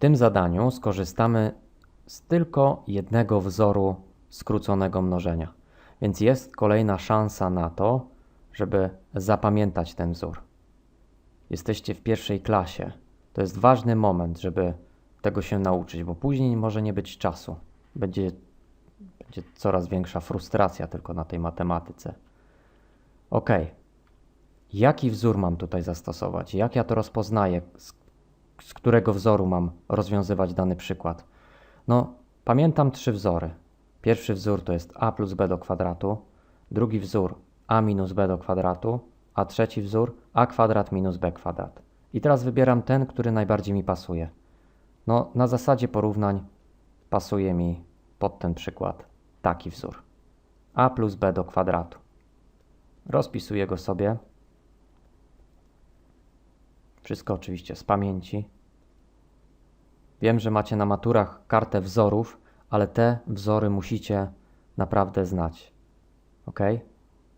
tym zadaniu skorzystamy z tylko jednego wzoru skróconego mnożenia. Więc jest kolejna szansa na to, żeby zapamiętać ten wzór. Jesteście w pierwszej klasie. To jest ważny moment, żeby tego się nauczyć, bo później może nie być czasu. Będzie, będzie coraz większa frustracja tylko na tej matematyce. Ok. Jaki wzór mam tutaj zastosować? Jak ja to rozpoznaję? Z, którego wzoru mam rozwiązywać dany przykład? No, pamiętam trzy wzory. Pierwszy wzór to jest a plus b do kwadratu, drugi wzór a minus b do kwadratu, a trzeci wzór a kwadrat minus b kwadrat. I teraz wybieram ten, który najbardziej mi pasuje. No, na zasadzie porównań pasuje mi pod ten przykład taki wzór. a plus b do kwadratu. Rozpisuję go sobie. Wszystko oczywiście z pamięci. Wiem, że macie na maturach kartę wzorów, ale te wzory musicie naprawdę znać. Ok?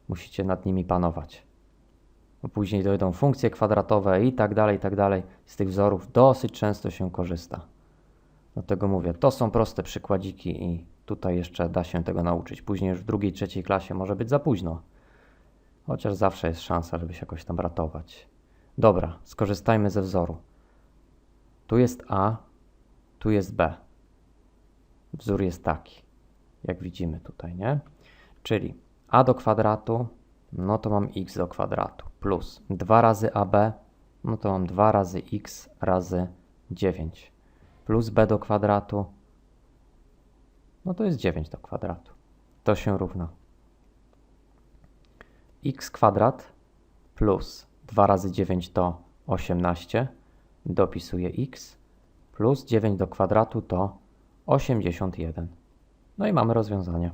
Musicie nad nimi panować. Później dojdą funkcje kwadratowe i tak dalej, i tak dalej. Z tych wzorów dosyć często się korzysta. Dlatego mówię, to są proste przykładziki i tutaj jeszcze da się tego nauczyć. Później już w drugiej, trzeciej klasie może być za późno. Chociaż zawsze jest szansa, żeby się jakoś tam ratować. Dobra, skorzystajmy ze wzoru. Tu jest A, tu jest B. Wzór jest taki, jak widzimy tutaj, nie? Czyli a do kwadratu, no to mam x do kwadratu, plus 2 razy ab, no to mam 2 razy x razy 9, plus b do kwadratu, no to jest 9 do kwadratu. To się równa x kwadrat plus 2 razy 9 to 18, dopisuję x, plus 9 do kwadratu to 81. No i mamy rozwiązanie.